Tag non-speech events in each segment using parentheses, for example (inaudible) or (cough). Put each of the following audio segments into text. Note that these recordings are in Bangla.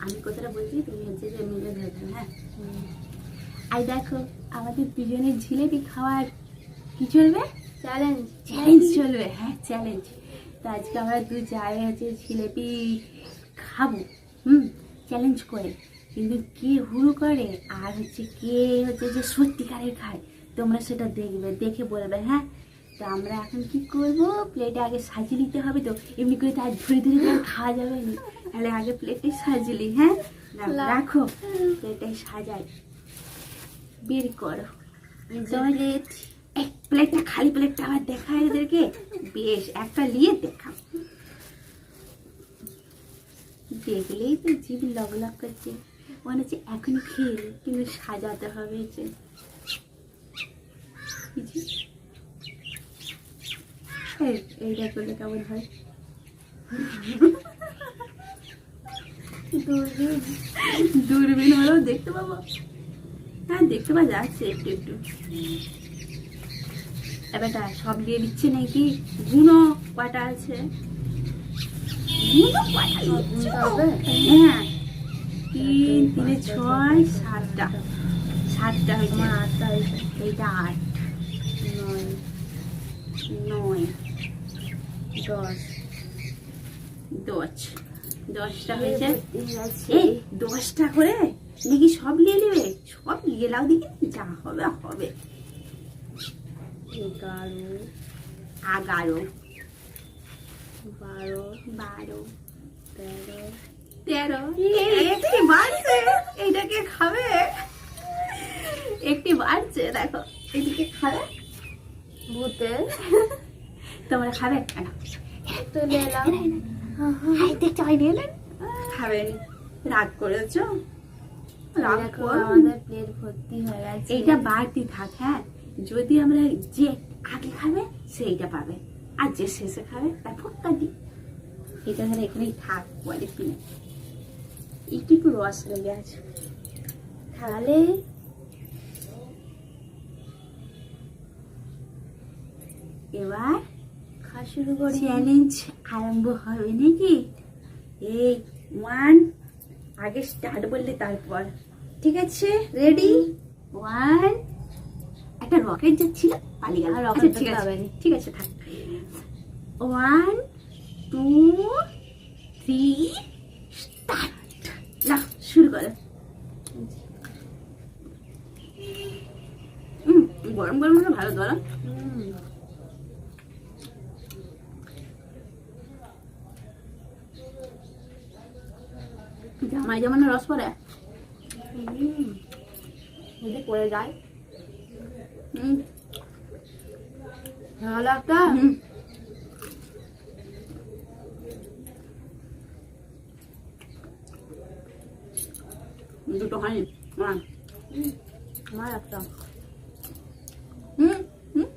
আমি কথাটা বলছি তুমি হচ্ছে যে মিলে ধরে হ্যাঁ? আর দেখো আমাদের দুজনের জিলেপি খাওয়ার কি চলবে? চ্যালেঞ্জ চ্যালেঞ্জ চলবে হ্যাঁ চ্যালেঞ্জ তো আজকে আমরা দু যাই হচ্ছে জিলেপি খাব হুম? চ্যালেঞ্জ করে। কিন্তু কে হুড়ু করে আর হচ্ছে কে হচ্ছে যে সত্যিকারের খায় তোমরা সেটা দেখবে দেখে বলবে হ্যাঁ? তো আমরা এখন কি করব? প্লেটে আগে সাজিয়ে নিতে হবে তো এমনি করে তো আর ধরে ধরে খাওয়া যাবে না। তাহলে আগে প্লেটে সাজলি হ্যাঁ? রাখো। প্লেটে সাজাই। বের করো। প্লেটটা খালি প্লেটটা আবার দেখায় এদেরকে। বেশ একটা নিয়ে দেখলেই তো জিভ লগ লগ করছে। মনে হচ্ছে এখনই খেয়ে কিন্তু সাজাতে হবে যে। এই এইটা করলে কেমন হয়। দূরবীন দূরবীন হলেও দেখতে পাবো। হ্যাঁ দেখতে পাওয়া যাচ্ছে একটু একটু। এবারটা সব দিয়ে দিচ্ছে নাকি? গুনো কটা আছে? হ্যাঁ। তিন তিনে ছয় সাতটা। সাতটা হয়েছে। আটটা হয়েছে। এইটা আট। নয়। নয়। দশ। দশ। দশটা হয়েছে। এই দশটা করে নাকি সব নিয়ে নেবে সব নিয়ে নাও দেখি যা হবে হবে। এগারো এগারো বারো বারো তেরো তেরো একটি বাড়ছে এইটাকে খাবে। একটি বাড়ছে দেখো এদিকে খাবে। ভূতে তোমরা খাবে? তুলে এলাম হয় নিয়ে খাবেন রাগ করেছ? রাগ দেখো করো। আমাদের প্লেট ভর্তি হয়ে গেছে। এইটা বাড়তি থাক হ্যাঁ? যদি আমরা যে আগে খাবে সেইটা পাবে। আর যে শেষে খাবে তার ফোক্কা দি। এটা তাহলে এখানেই থাক বলে কিনে একটু একটু রস লেগে আছে তাহলে এবার খাওয়া শুরু করি। চ্যালেঞ্জ আরম্ভ হবে নাকি? এই ওয়ান আগে স্টার্ট বললে তারপর। ঠিক আছে? রেডি ওয়ান একটা রকেট যাচ্ছিল পালিয়ে গেল। আর আচ্ছা, ঠিক আছে। ঠিক আছে থাক। ওয়ান টু থ্রি স্টার্ট না শুরু করো। হুম গরম গরম ভালো ধরো। হুম, জামাই রস পরে? যদি পড়ে যায়। হুম। ভালো একটা? হুম। দুটো হয়নি আমার একটা হুম হুম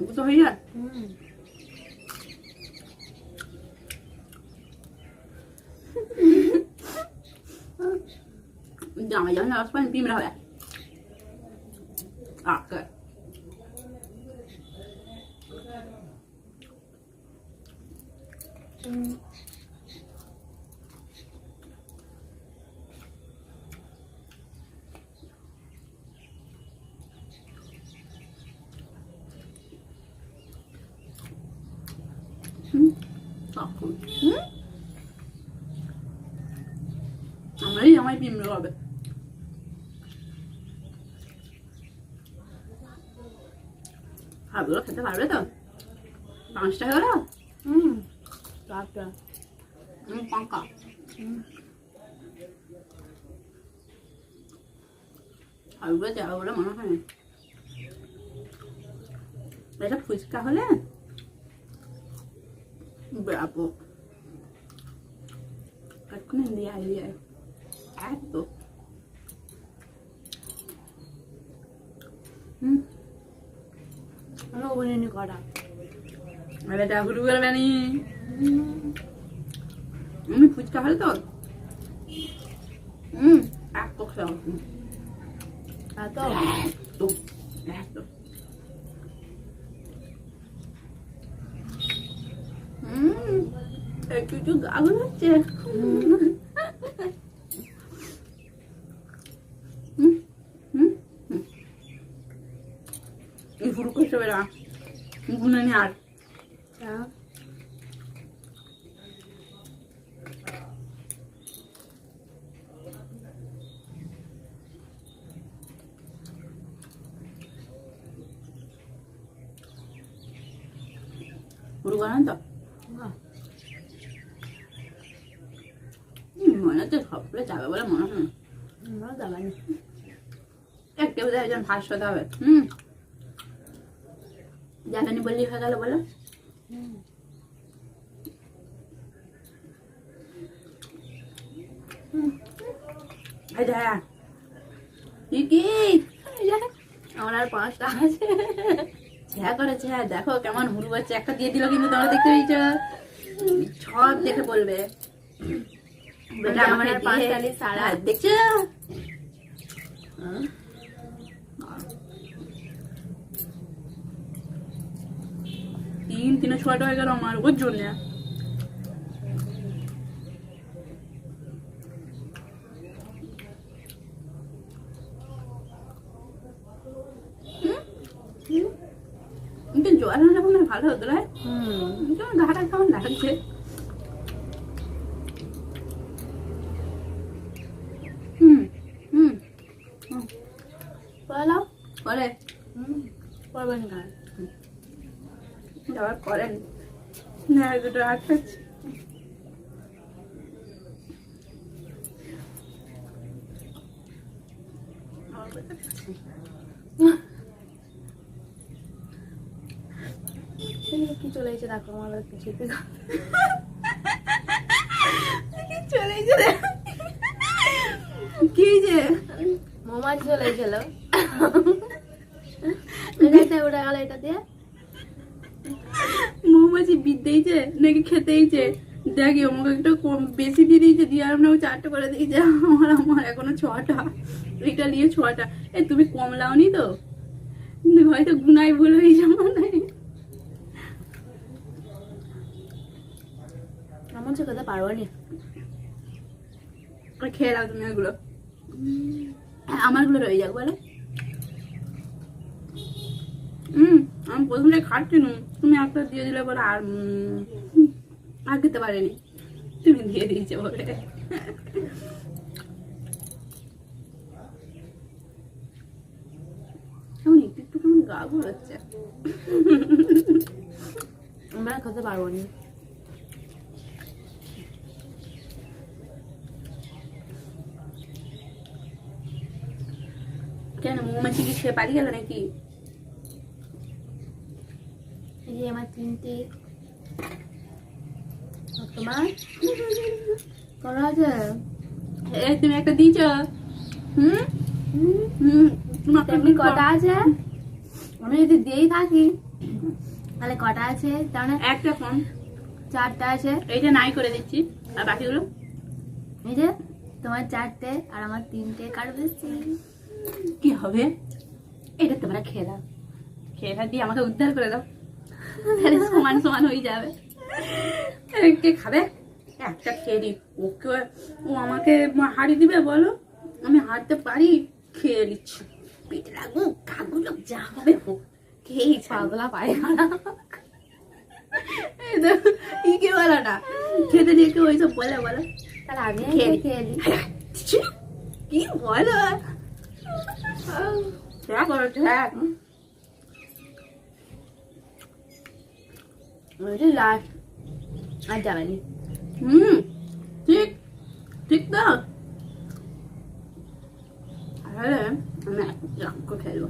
দুটো হয়ে যায় হুম জামাই যেমন রস পানি পিমড়া হবে আকে হুম। হুম তখন হুম আমরাই জামাই পিমড়া হবে ভাবগুলো খেতে পারবে তো? পাঁচটা গেল হুম একটা হুম পাঙ্কা হুম। ভাবগুলো বলে মনে হয়। এটা ফুচকা হলে? ব্যাপক। এক্ষুনি দিয়ে দিয়ে এত হুম। ওভেনে করা। আর হুড়ু করবে নি। আমি ফুচকা হলে তো? হুম খেলাম এত তো হুম একটু একটু গাগুল হচ্ছে হুম হুম হুম এই ফুরু করতে বেড়া নি। আর তো? মনে হচ্ছে সবগুলো যাবে বলে মনে হয়। না। আমরা যাবানি একটা একজন ফাঁস হতে হবে। হুম। জ্বালানি বললি হয়ে গেল বলো আমার আর পাঁচটা আছে ছেঁড়া করেছে দেখো কেমন হুড়ু বাচ্চা একটা দিয়ে দিল কিন্তু তোমরা দেখতে পেয়েছ সব দেখে বলবে আমার আর সারা। হ্যাঁ, দেখছ তিন তিনে ছয়টা হয়ে গেল আমার ওর জন্য। কিন্তু জল মনে হয় ভালো হতো রে হুম। কেমন গাটা কেমন লাগছে? হুম হুম। বলো। করে হুম করবেন না করেন। না দুটো আটকাচ্ছে কি চলে এসে দেখো আমার কিছু চলে চলে কি যে? মোমাজ চলে গেল (laughs) এটা দিয়ে। মৌমাছি বিদ্যেইছে? নাকি খেতেইছে? দেখি আমাকে একটু কম বেশি দিয়ে দিয়েছে দিয়ে আর না চারটে করে দিয়েছে। আমার আমার এখনও ছটা। এটা নিয়ে ছটা। এ তুমি কম লাওনি তো? হয়তো গুনাই ভুল হয়েছে মনে হয়। এমন সে খেতে পারব খেয়ে নাও তুমি ওগুলো। আমারগুলো রয়ে যাক বলো। হুম। আমি প্রথমে খাচ্ছি না তুমি একটা দিয়ে দিলে বলে আর আর খেতে পারেনি। তুমি দিয়ে দিয়েছে বলে। কেন, মৌমাছি কি সে পালিয়ে গেল নাকি? এই যে আমার তিনটে তোমার করা আছে এ তুমি একটা দিয়েছ? হুম? হুম তোমার কটা আছে? আমি যদি দিয়েই থাকি তাহলে কটা আছে? তার একটা ফোন। চারটা আছে। এইটা নাই করে দিচ্ছি। আর বাকিগুলো? এই যে তোমার চারটে আর আমার তিনটে কার বেশি? কি হবে? এটা তোমরা খেয়ে দাও খেয়ে দাও দিয়ে আমাকে উদ্ধার করে দাও। তাহলে সমান সমান হয়ে যাবে। কে খাবে? একটা খেয়ে দিই ওকে ও আমাকে হাড়ি দিবে বলো? আমি হারতে পারি খেয়ে নিচ্ছি। পেট লাগু কাগুলো যা হবে হোক। খেয়েই ছাড়বো। পাগলা পায় এই দেখো, ই কি বলো না খেতে দিয়ে কেউ ওইসব বলে বলো। তাহলে আমি খেয়ে খেয়ে দিই কি বলো? ট্রাক করো ট্রাক ওই যে লাস্ট আর যাবে নি হুম ঠিক ঠিক তো তাহলে আমি একটা অঙ্ক খেলব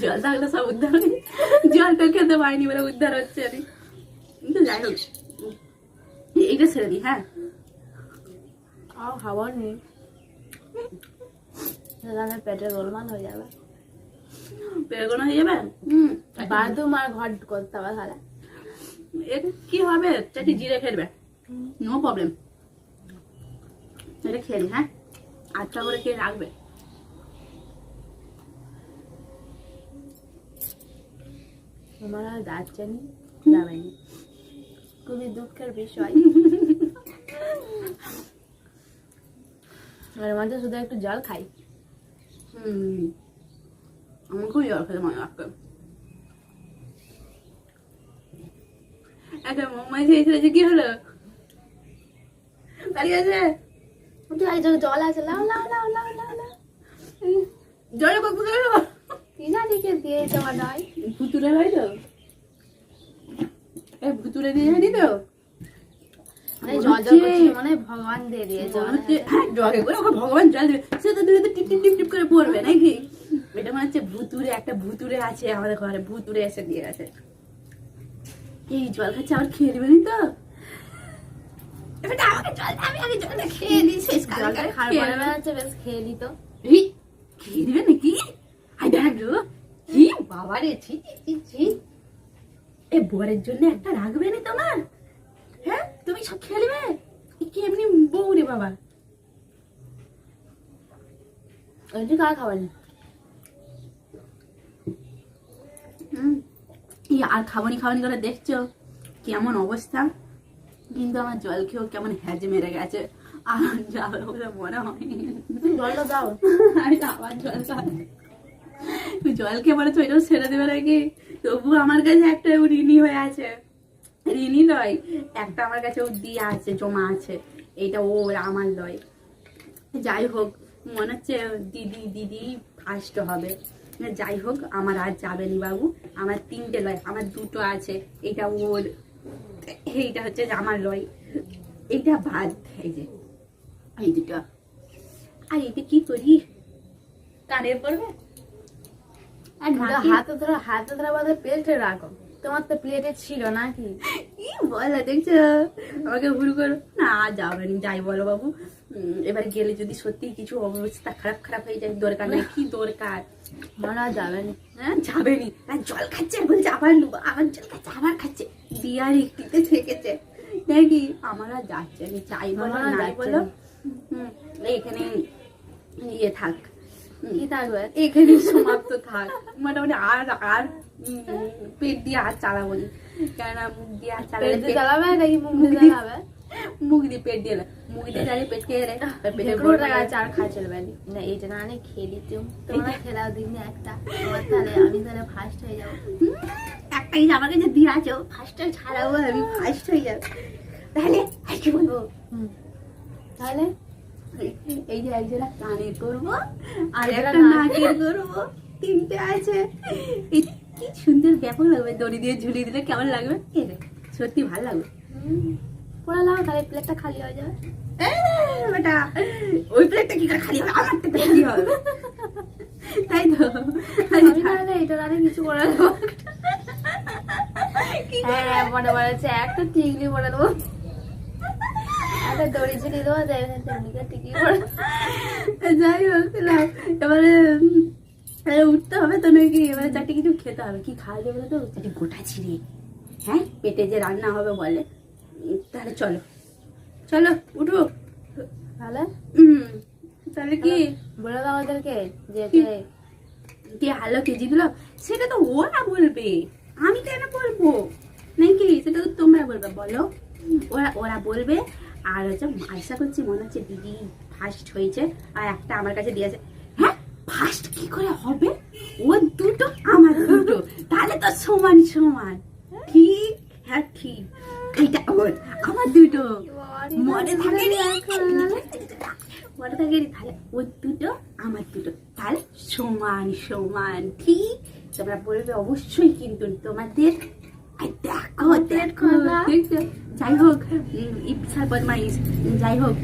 জল থাকলে সব উদ্ধার হয়। জলটা খেতে পারিনি বলে উদ্ধার হচ্ছে আমি কিন্তু যাই হোক। এইটা ছেড়ে দিই হ্যাঁ? খাও খাবার নেই পেটে গোলমাল হয়ে যাবে। বেরোনো হয়ে যাবে? হুম। বাথরুম আর ঘর করতে হবে তাহলে। এটা কি হবে? চাটি জিরে ফেলবে। নো প্রবলেম এটা খেয়ে নি, হ্যাঁ? আচ্ছা করে খেয়ে রাখবে। আমার আর যাচ্ছে নি। খুবই দুঃখের বিষয়। এর মধ্যে শুধু একটু জল খাই। হুম। আমার খুব জল খেতে মনে লাগবে একটা মোমাই খেয়েছিল যে কি হলো? বাড়ি আছে জল আছে লাও লাও লাও লাও লাও জলে কত গেল কি জানি কে দিয়েছে মনে হয় ভুতুরে তো? এ ভুতুরে দিয়ে জানি তো? জল জল করছে ভগবান দিয়ে জলে করে ওকে ভগবান জল দেবে। সে তো দিলে টিপ টিপ টিপ টিপ করে পড়বে নাকি? এটা মনে হচ্ছে ভুতুরে একটা ভুতুরে আছে আমাদের ঘরে ভুতুরে এসে দিয়ে গেছে। এই জল খাচ্ছে আবার খেয়ে দিবে তো? আমাকে জল আমি আগে জলটা খেয়ে দিই শেষ নেব। খেয়ে দিবে নাকি? গো কি? বাবা রে ছি ছি, ছি ছি। এ বরের জন্য একটা রাখবে না তোমার? হ্যাঁ? তুমি সব খেয়ে নেবে কি এমনি বউ রে বাবা? কার খাবার? আর খাবানি খাবানি করে দেখছ? কেমন অবস্থা? কিন্তু আমার জল খেয়েও কেমন হ্যাজ মেরে গেছে। আর বলে মনে হয় জলটা দাও। আমি আবার জল তুই জল খেয়ে তো, এটাও ছেড়ে দেবে নাকি তবু আমার কাছে একটা ঋণী হয়ে আছে। ঋণী নয় একটা আমার কাছে ও দিয়ে আছে, জমা আছে। এইটা ওর আমার নয় যাই হোক, মনে হচ্ছে দিদি দিদি ফার্স্ট হবে। যাই হোক, আমার আর যাবে নি বাবু। আমার তিনটে লয়, আমার দুটো আছে। এটা ওর, এইটা হচ্ছে যে আমার লয়। এইটা বাদ, এই যে, এই দুটো। আর এটা কি করি? কানের নাকি হাতে ধরো হাতে ধরো বাদে প্লেটে রাখো। তোমার তো প্লেটে ছিল নাকি? কি বলে দেখছ? আমাকে ভুল করো। না যাবে না যাই বলো বাবু। এবার গেলে যদি সত্যি কিছু অবস্থা খারাপ খারাপ হয়ে যায় দরকার নেই। কি দরকার? আমার আর যাবে না। হ্যাঁ যাবে নি। আর জল খাচ্ছে বলছে আবার নেব আবার জল খাচ্ছে আবার খাচ্ছে। বিয়ার একটিতে থেকেছে। নাকি? আমার আর যাচ্ছে না যাই বলো আমার আর বলো। না। এখানে ইয়ে থাক। এখানে সমাপ্ত থাক। মোটামুটি আর আর পেট দিয়ে আর চালাবো না। কেননা মুখ দিয়ে আর পেট- চালাবে নাকি মুখ দিয়ে চালাবে? মুখ দিয়ে পেট দিয়ে মুখ দিয়ে চালিয়ে পেট খেয়ে পেটে ঢেকুর টাকা চার খাওয়া চলবে না। এইটা না অনেক খেয়ে দিতাম তোমরা খেলাও দিন না একটা। তাহলে আমি তাহলে ফার্স্ট হয়ে যাব। একটাই যে আমার কাছে দিয়ে আছো ফার্স্ট ছাড়াবো আমি ফার্স্ট হয়ে যাব। তাহলে আর কি বলব তাহলে? এই যে একজোড়া কানের করব আর একটা নাকের। করব তিনটে আছে। কি সুন্দর ব্যাপক লাগবে দড়ি দিয়ে ঝুলিয়ে দিলে কেমন লাগবে? রে, সত্যি ভালো লাগবে। পড়া তাহলে প্লেটটা খালি হয়ে যাবে। বেটা ওই প্লেটটা কি করে খালি হবে? খালি হবে। তাই তো। এটা কিছু করে হ্যাঁ মনে একটা টিকলি পরে দেবো। একটা দড়ি ঝুলিয়ে দেবো যাই তেমনিকে টিকলি পরে যাই হোক এবারে উঠতে হবে তো নাকি এবারে চারটে কিছু খেতে হবে কি খাওয়া যাবে তো চারটে গোটা ছিঁড়ে হ্যাঁ পেটে যে রান্না হবে বলে তাহলে চলো চলো উঠো তাহলে তাহলে কি বলে দাও ওদেরকে যে কি? যে কি হালো কেজি দিল সেটা তো ওরা বলবে আমি কেন বলব নাকি সেটা তো তোমরা বলবে বলো ওরা ওরা বলবে আর হচ্ছে আশা করছি মনে হচ্ছে দিদি ফার্স্ট হয়েছে আর একটা আমার কাছে দিয়েছে হ্যাঁ ফার্স্ট কি করে হবে? ও দুটো আমার দুটো। তাহলে তো সমান সমান। ঠিক হ্যাঁ ঠিক এইটা ওর আমার দুটো। মনে থাকে মনে থাকে তাহলে ওর দুটো আমার দুটো। তাহলে সমান সমান। ঠিক তোমরা বলবে অবশ্যই কিন্তু তোমাদের। দেখো দেখো দেখছ যাই হোক বিশাল বদমাইশ যাই হোক।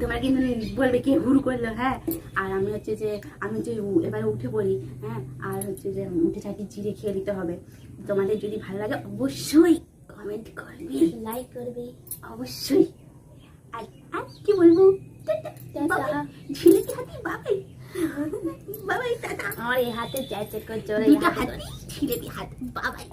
তোমরা কিন্তু বলবে কে হুড় করল হ্যাঁ? আর আমি হচ্ছে যে আমি যে এবারে উঠে পড়ি হ্যাঁ? আর হচ্ছে যে উঠে চাটি জিরে খেয়ে দিতে হবে। তোমাদের যদি ভালো লাগে অবশ্যই কমেন্ট করবে। লাইক করবে। অবশ্যই। আর আর কি বলব? টাটা। হাতি বাবাই। বাবাই টাটা। আমার এই হাতে চার করে দুটো হাতি ঝিলিপি হাত বাবাই।